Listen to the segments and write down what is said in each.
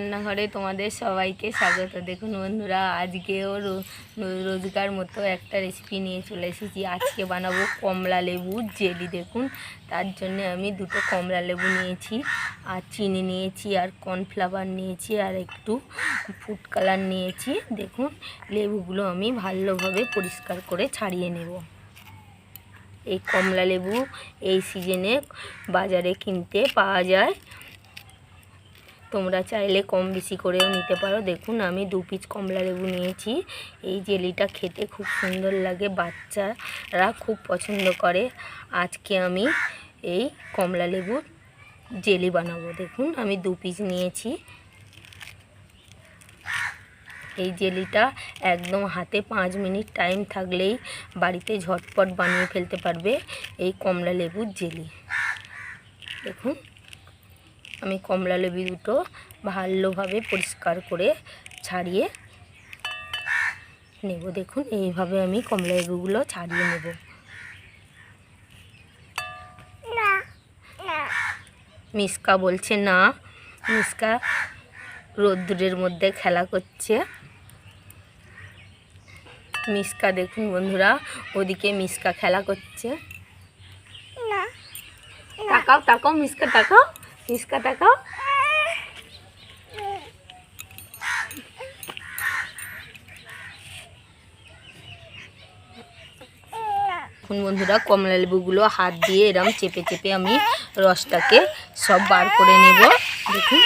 রান্নাঘরে তোমাদের সবাইকে স্বাগত। দেখুন বন্ধুরা, আজকেও রোজকার মতো একটা রেসিপি নিয়ে চলে এসেছি। আজকে বানাবো কমলা লেবু জেলি, দেখুন। তার জন্য আমি দুটো কমলা লেবু নিয়েছি, আর চিনি নিয়েছি, আর কর্নফ্লাওয়ার নিয়েছি, আর একটু ফুড কালার নিয়েছি। দেখুন, লেবুগুলো আমি ভালোভাবে পরিষ্কার করে ছাড়িয়ে নেব। এই কমলা লেবু এই সিজনে বাজারে কিনতে পাওয়া যায়। তোমরা চাইলে কম বেশি করেও নিতে পারো। দেখুন, আমি দু পিস কমলা লেবু নিয়েছি। এই জেলিটা খেতে খুব সুন্দর লাগে, বাচ্চারা খুব পছন্দ করে। আজকে আমি এই কমলা লেবুর জেলি বানাবো। দেখুন, আমি দু পিস নিয়েছি। এই জেলিটা একদম হাতে পাঁচ মিনিট টাইম থাকলেই বাড়িতে ঝটপট বানিয়ে ফেলতে পারবে এই কমলা লেবুর জেলি। দেখুন আমি কমলা লেবু দুটো ভালোভাবে পরিষ্কার করে ছাড়িয়ে নেব। দেখুন, এইভাবে আমি কমলা লেবুগুলো ছাড়িয়ে নেব। মিসকা বলছে, না, মিসকা রোদ্দুরের মধ্যে খেলা করছে। মিসকা, দেখুন বন্ধুরা, ওদিকে মিসকা খেলা করছে। তাকাও তাকাও মিসকা, তাকাও। মিসকা তাকাও এখন বন্ধুরা কমলা লেবুগুলো হাত দিয়ে এরম চেপে চেপে আমি রসটাকে সব বার করে নেব। দেখুন।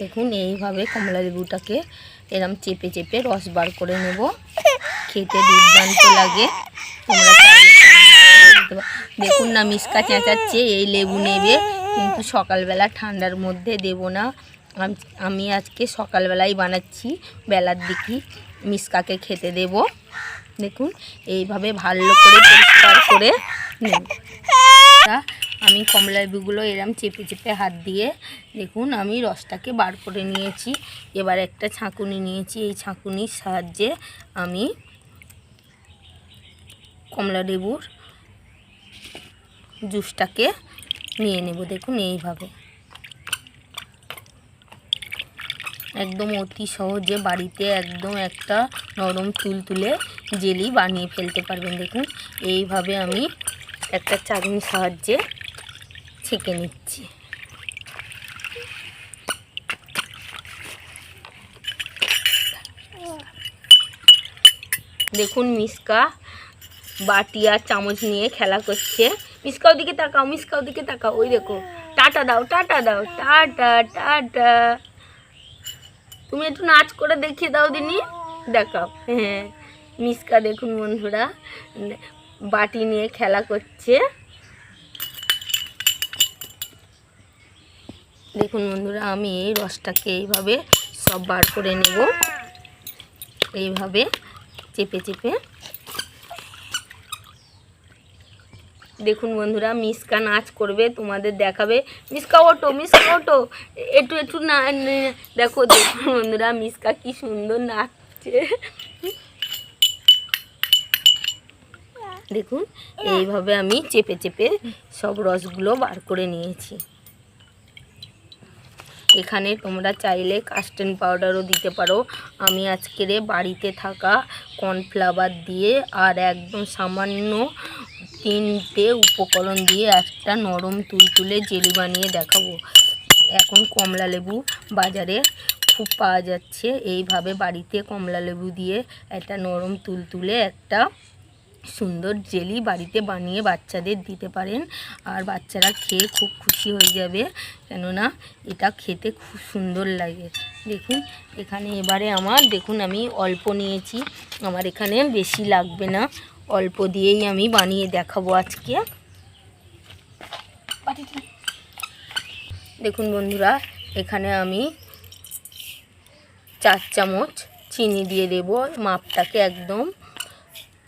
দেখুন, এইভাবে কমলা লেবুটাকে এরম চেপে চেপে রস বার করে নেব। খেতে দুর্দান্ত লাগে। তোমরা নিতে দেখুন না মিসকা চেঁচাচ্ছে, এই লেবু নেবে, কিন্তু সকালবেলা ঠান্ডার মধ্যে দেব না। আমি আজকে সকালবেলাই বানাচ্ছি, বেলার দিকে মিসকাকে খেতে দেব। দেখুন, এইভাবে ভালো করে পরিষ্কার করে নেব আমি কমলা লেবুগুলো এরম চেপে চেপে হাত দিয়ে, দেখুন, আমি রসটাকে বার করে নিয়েছি। এবার একটা ছাঁকুনি নিয়েছি, এই ছাঁকুনির সাহায্যে আমি কমলা লেবুর জুসটাকে নিয়ে নেব, দেখুন এইভাবে। একদম অতি সহজে বাড়িতে একদম একটা নরম চুল তুলে জেলি বানিয়ে ফেলতে পারবেন, দেখুন। এইভাবে আমি একটা চাটনির সাহায্যে ছেঁকে নিচ্ছি। দেখুন মিসকা বাটি আর চামচ নিয়ে খেলা করছে। মিসকা ওদিকে তাকাও মিসকা ওদিকে তাকাও, ওই দেখো। টাটা দাও টাটা দাও, টাটা টাটা। তুমি একটু নাচ করে দেখিয়ে দাও দিনি। দেখাও। হ্যাঁ মিসকা দেখুন বন্ধুরা। বাটি নিয়ে খেলা করছে। দেখুন বন্ধুরা, আমি এই রসটাকে এইভাবে সব বার করে নেব। এইভাবে চেপে চেপে। দেখুন বন্ধুরা, মিসকা নাচ করবে, তোমাদের দেখাবে। মিসকা ওটো মিসকা ওটো একটু একটু না দেখো, দেখুন বন্ধুরা, মিসকা কি সুন্দর নাচছে। দেখুন, এইভাবে আমি চেপে চেপে সব রসগুলো বার করে নিয়েছি। এখানে তোমরা চাইলে কাস্টেন পাউডারও দিতে পারো। আমি আজকের বাড়িতে থাকা কর্নফ্লাওয়ার দিয়ে আর একদম সামান্য তিনটে উপকরণ দিয়ে একটা নরম তুলতুলে জেলি বানিয়ে দেখাবো। এখন কমলা লেবু বাজারে খুব পাওয়া যাচ্ছে। এইভাবে বাড়িতে কমলা লেবু দিয়ে একটা নরম তুলতুলে একটা সুন্দর জেলি বাড়িতে বানিয়ে বাচ্চাদের দিতে পারেন। আর বাচ্চারা খেয়ে খুব খুশি হয়ে যাবে। কেননা এটা খেতে খুব সুন্দর লাগে। দেখুন, এখানে এবারে আমার, দেখুন আমি অল্প নিয়েছি। আমার এখানে বেশি লাগবে না। অল্প দিয়েই আমি বানিয়ে দেখাবো আজকে। দেখুন বন্ধুরা, এখানে আমি চার চামচ চিনি দিয়ে দেব। মাপটাকে একদম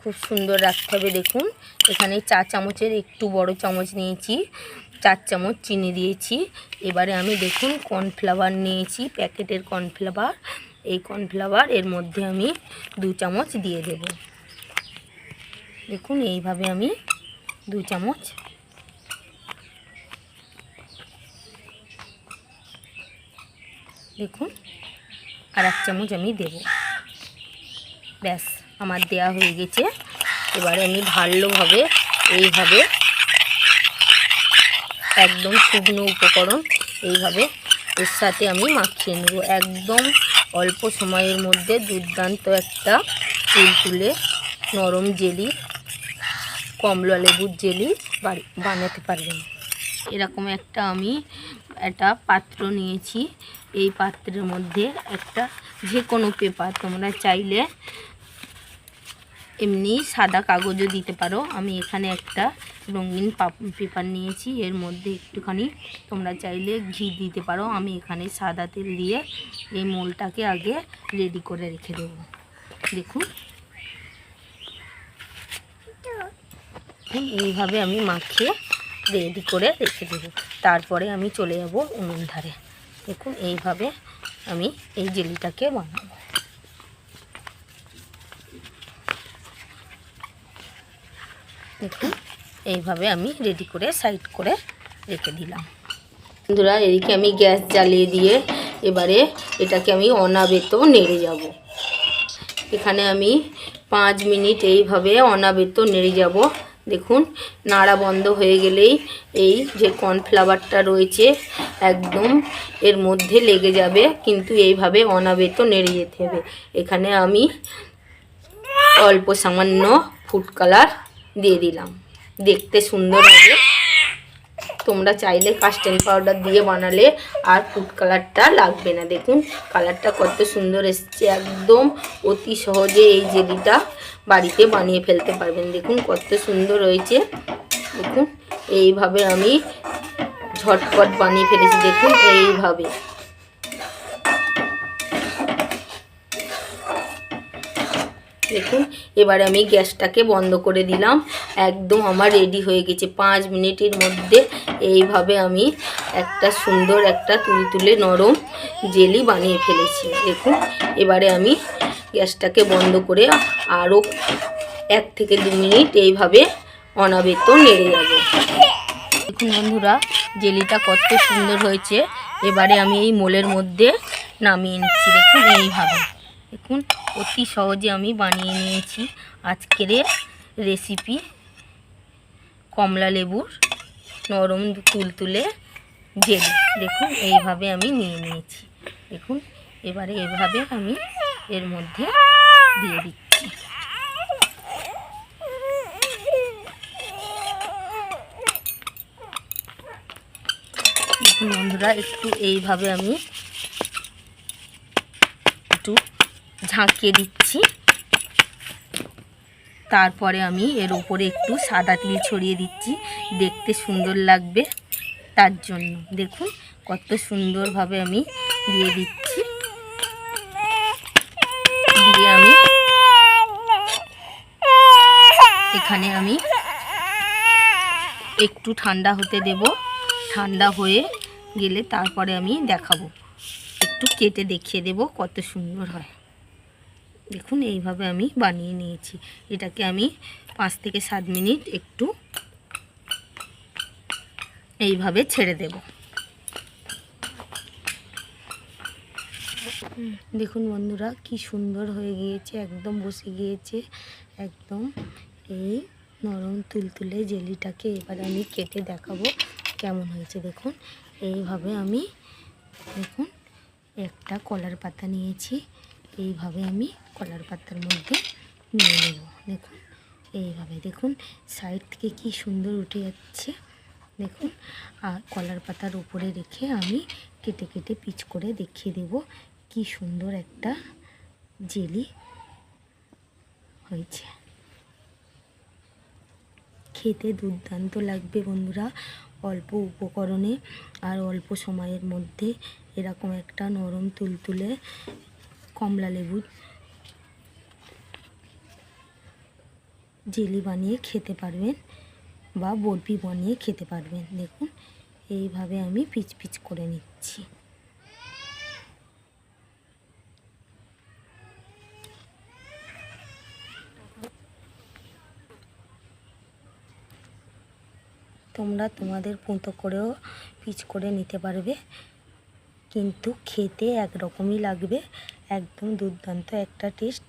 খুব সুন্দর রাখতে হবে, দেখুন। এখানে চা চামচের একটু বড় চামচ নিয়েছি, চার চামচ চিনি দিয়েছি। এবারে আমি দেখুন কর্নফ্লাওয়ার নিয়েছি, প্যাকেটের কর্নফ্লাওয়ার। এই কর্নফ্লাওয়ার এর মধ্যে আমি দু চামচ দিয়ে দেব। দেখুন, এইভাবে আমি দু চামচ দেখুন, আর এক চামচ আমি দেবো। ব্যাস, আমার দেয়া হয়ে গেছে। এবারে আমি ভালোভাবে এইভাবে একদম শুকনো উপকরণ এইভাবে এর সাথে আমি মাখিয়ে নেব। একদম অল্প সময়ের মধ্যে দুর্দান্ত একটা তুলতুলে নরম জেলি কমলা লেবুর জেলি বানাতে পারবেন। এরকম একটা আমি একটা পাত্র নিয়েছি। এই পাত্রের মধ্যে একটা যে কোনো পেপার তোমরা চাইলে এমনি সাদা কাগজও দিতে পারো। আমি এখানে একটা রঙিন পাপ- পেপার নিয়েছি। এর মধ্যে একটুখানি তোমরা চাইলে ঘি দিতে পারো। আমি এখানে সাদা তেল দিয়ে এই মোলটাকে আগে রেডি করে রেখে দেবো। দেখুন। এইভাবে আমি মাখিয়ে রেডি করে রেখে দেবো। তারপরে আমি চলে যাব উনুন ধারে। দেখুন, এইভাবে আমি এই জেলিটাকে বানাবো। দেখুন, এইভাবে আমি রেডি করে সাইড করে রেখে দিলাম। বন্ধুরা, এদিকে আমি গ্যাস জ্বালিয়ে দিয়ে এবারে এটাকে আমি অনাবেত নেড়ে যাব। এখানে আমি পাঁচ মিনিট এইভাবে অনাবেত নেড়ে যাব। দেখুন, নাড়া বন্ধ হয়ে গেলেই এই যে কর্নফ্লাওয়ারটা রয়েছে একদম এর মধ্যে লেগে যাবে, কিন্তু এইভাবে অনাবেত নেড়ে যেতে হবে। এখানে আমি অল্প সামান্য ফুড কালার দিয়ে দিলাম। দেখতে সুন্দর হবে। তোমরা চাইলে কাস্টেন পাউডার দিয়ে বানালে আর ফুড কালারটা লাগবে না। দেখুন কালারটা কত সুন্দর এসছে, একদম অতি সহজে এই জেলিটা বাড়িতে বানিয়ে ফেলতে পারবেন। দেখুন, কত সুন্দর হয়েছে। দেখুন, এইভাবে আমি ঝটপট বানিয়ে ফেলেছি। দেখুন, এইভাবে। দেখুন, এবারে আমি গ্যাসটাকে বন্ধ করে দিলাম। একদম আমার রেডি হয়ে গেছে। পাঁচ মিনিটের মধ্যে এইভাবে আমি একটা সুন্দর একটা তুলতুলে নরম জেলি বানিয়ে ফেলেছি। দেখুন, এবারে আমি গ্যাসটাকে বন্ধ করে আরও এক থেকে দু মিনিট এইভাবে অনাবেত নেড়ে যাব দেখুন বন্ধুরা, জেলিটা কত সুন্দর হয়েছে। এবারে আমি এই মোলের মধ্যে নামিয়ে নিচ্ছি। দেখুন, এইভাবে। দেখুন, অতি সহজে আমি বানিয়ে নিয়েছি আজকের রেসিপি কমলা লেবুর নরম তুলতুলে জেলি। দেখুন, এইভাবে আমি নিয়ে নিয়েছি। দেখুন, এবারে এভাবে আমি এর মধ্যে দিয়ে দিচ্ছি। বন্ধুরা, একটু এইভাবে আমি একটু ঝাঁকিয়ে দিচ্ছি। তারপরে আমি এর উপরে একটু সাদা তিল ছড়িয়ে দিচ্ছি। দেখতে সুন্দর লাগবে তার জন্য। দেখুন, কত সুন্দরভাবে আমি দিয়ে দিচ্ছি। দিয়ে আমি এখানে আমি একটু ঠান্ডা হতে দেব। ঠান্ডা হয়ে গেলে তারপরে আমি দেখাবো। একটু কেটে দেখিয়ে দেব কত সুন্দর হয়। দেখুন, এইভাবে আমি বানিয়ে নিয়েছি। এটাকে আমি পাঁচ থেকে সাত মিনিট একটু এইভাবে ছেড়ে দেব। দেখুন বন্ধুরা, কি সুন্দর হয়ে গিয়েছে, একদম বসে গিয়েছে, একদম এই নরম তুলতুলে জেলিটাকে এবার আমি কেটে দেখাবো কেমন হয়েছে। দেখুন, এইভাবে আমি, দেখুন, একটা কলার পাতা নিয়েছি। এইভাবে আমি কলার পাতার মধ্যে নিয়ে নেব। দেখুন, এইভাবে দেখুন সাইড থেকে কি সুন্দর উঠে যাচ্ছে। দেখুন, আর কলার পাতার উপরে রেখে আমি কেটে কেটে পিচ করে দেখিয়ে দেব কি সুন্দর একটা জেলি হয়েছে। খেতে দুর্দান্ত লাগবে বন্ধুরা, অল্প উপকরণে আর অল্প সময়ের মধ্যে এরকম একটা নরম তুলতুলে কমলা লেবুর জেলি বানিয়ে খেতে পারবেন বা বরফি বানিয়ে খেতে পারবেন। দেখুন, এইভাবে আমি পিচ পিচ করে নিচ্ছি। তোমরা তোমাদের পুঁতো করেও পিচ করে নিতে পারবে। কিন্তু খেতে একরকমই লাগবে। একদম দুর্দান্ত একটা টেস্ট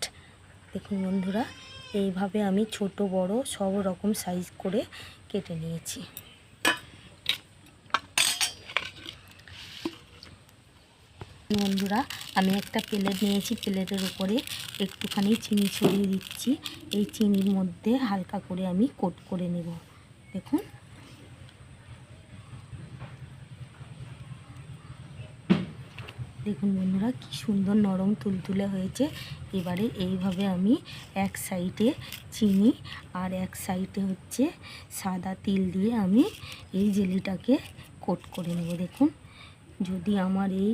দেখুন বন্ধুরা, এইভাবে আমি ছোট, বড় সব রকম সাইজ করে কেটে নিয়েছি। বন্ধুরা, আমি একটা প্লেট নিয়েছি। প্লেটের উপরে একটুখানি চিনি ছড়িয়ে দিচ্ছি। এই চিনির মধ্যে হালকা করে আমি কোট করে নেব। দেখুন। দেখুন বন্ধুরা, কি সুন্দর নরম তুলতুলে হয়েছে। এবারে এইভাবে আমি এক সাইডে চিনি আর এক সাইডে হচ্ছে সাদা তিল দিয়ে আমি এই জেলিটাকে কোট করে নেব, দেখুন। যদি আমার এই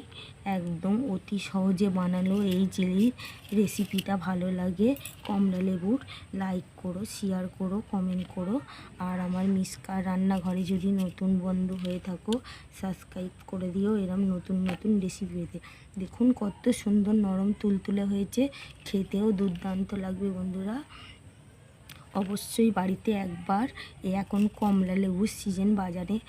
একদম অতি সহজে বানানো এই জেলির রেসিপিটা ভালো লাগে, কমলা লেবুর লাইক করো শেয়ার করো কমেন্ট করো। আর আমার মিসকার রান্নাঘরে যদি নতুন বন্ধু হয়ে থাকো সাবস্ক্রাইব করে দিও এরম নতুন নতুন রেসিপি পেতে। দেখুন কত সুন্দর নরম তুলতুলে হয়েছে, খেতেও দুর্দান্ত লাগবে বন্ধুরা। অবশ্যই বাড়িতে একবার। এখন কমলা লেবুর সিজন বাজারে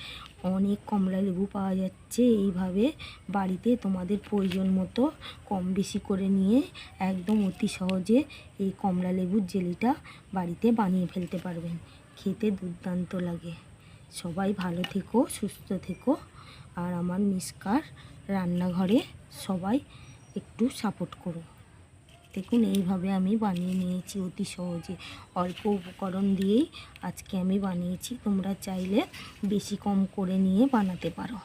অনেক কমলা লেবু পাওয়া যাচ্ছে। এইভাবে বাড়িতে তোমাদের প্রয়োজন মতো কম বেশি করে নিয়ে একদম অতি সহজে এই কমলা লেবুর জেলিটা বাড়িতে বানিয়ে ফেলতে পারবেন খেতে দুর্দান্ত লাগে। সবাই ভালো থেকো, সুস্থ থেকো। আর আমার মিসকার রান্নাঘরে সবাই একটু সাপোর্ট করো। দেখুন এইভাবে আমি বানিয়ে নিয়েছি অতি সহজে। অল্প উপকরণ দিয়েই আজকে আমি বানিয়েছি। তোমরা চাইলে বেশি কম করে নিয়ে বানাতে পারো।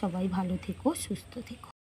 সবাই ভালো থেকো, সুস্থ থেকো।